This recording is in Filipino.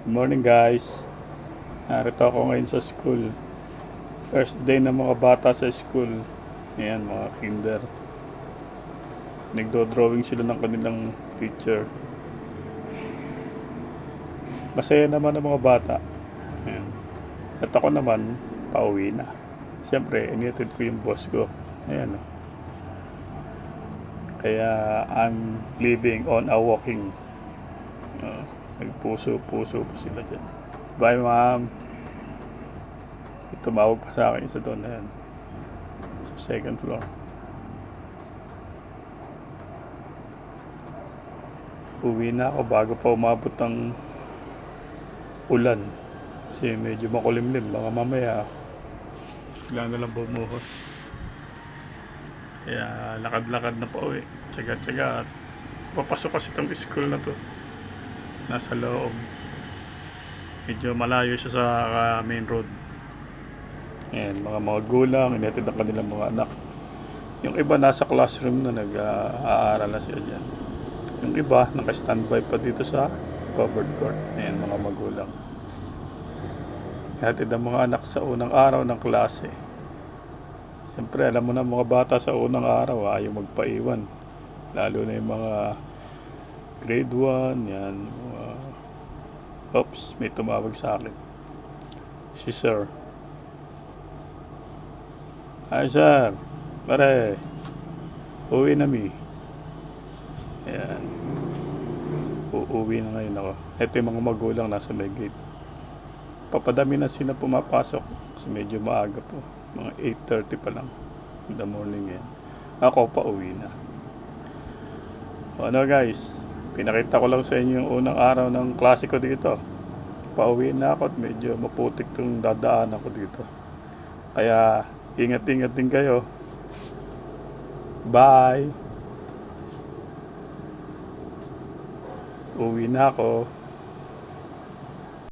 Good morning guys. Narito ako ngayon sa school. First day ng mga bata sa school. Ayan mga kinder. Nagdo-drawing sila ng kanilang teacher. Masaya naman ang mga bata. Ayan. At ako naman, pauwi na. Siyempre, iniatid ko yung boss ko. Ayan. Kaya I'm living on a walking. Uh, nagpuso-puso pa sila dyan. Bye, ma'am. Tumawag pa sa akin isa doon na yan. Sa second floor. Uwi na ako bago pa umabot ng ulan. Kasi medyo makulimlim. Baka mamaya bigla na lang bumuhos. Kaya lakad-lakad na pa uwi. Tsaga-tsaga at papasok kasi itong school na to. Nasa loob. Medyo malayo siya sa ah, main road. Ayan, mga mga gulang, inatid ang kanilang mga anak. Yung iba nasa classroom na nag-aaral na sila dyan. Yung iba, naka-standby pa dito sa covered court. Ayan, mga magulang. Inatid ang mga anak sa unang araw ng klase. Siyempre, alam mo na mga bata sa unang araw, ayaw magpaiwan. Lalo na yung mga grade 1, yan. Mga... Oops, may tumawag sa akin. Si sir. Hi sir, pare. Uwi na mi. Ayan. Uuwi na ngayon ako. Ito yung mga magulang nasa may gate. Papadami na sila pumapasok. Kasi medyo maaga po. Mga 8.30 pa lang. In the morning yan. Ako pa uwi na. O ano guys, pinakita ko lang sa inyo yung unang araw ng klase ko dito. Pauwi na ako at medyo maputik tong dadaan ako dito. Kaya ingat-ingat din kayo. Bye! Uwi na ako.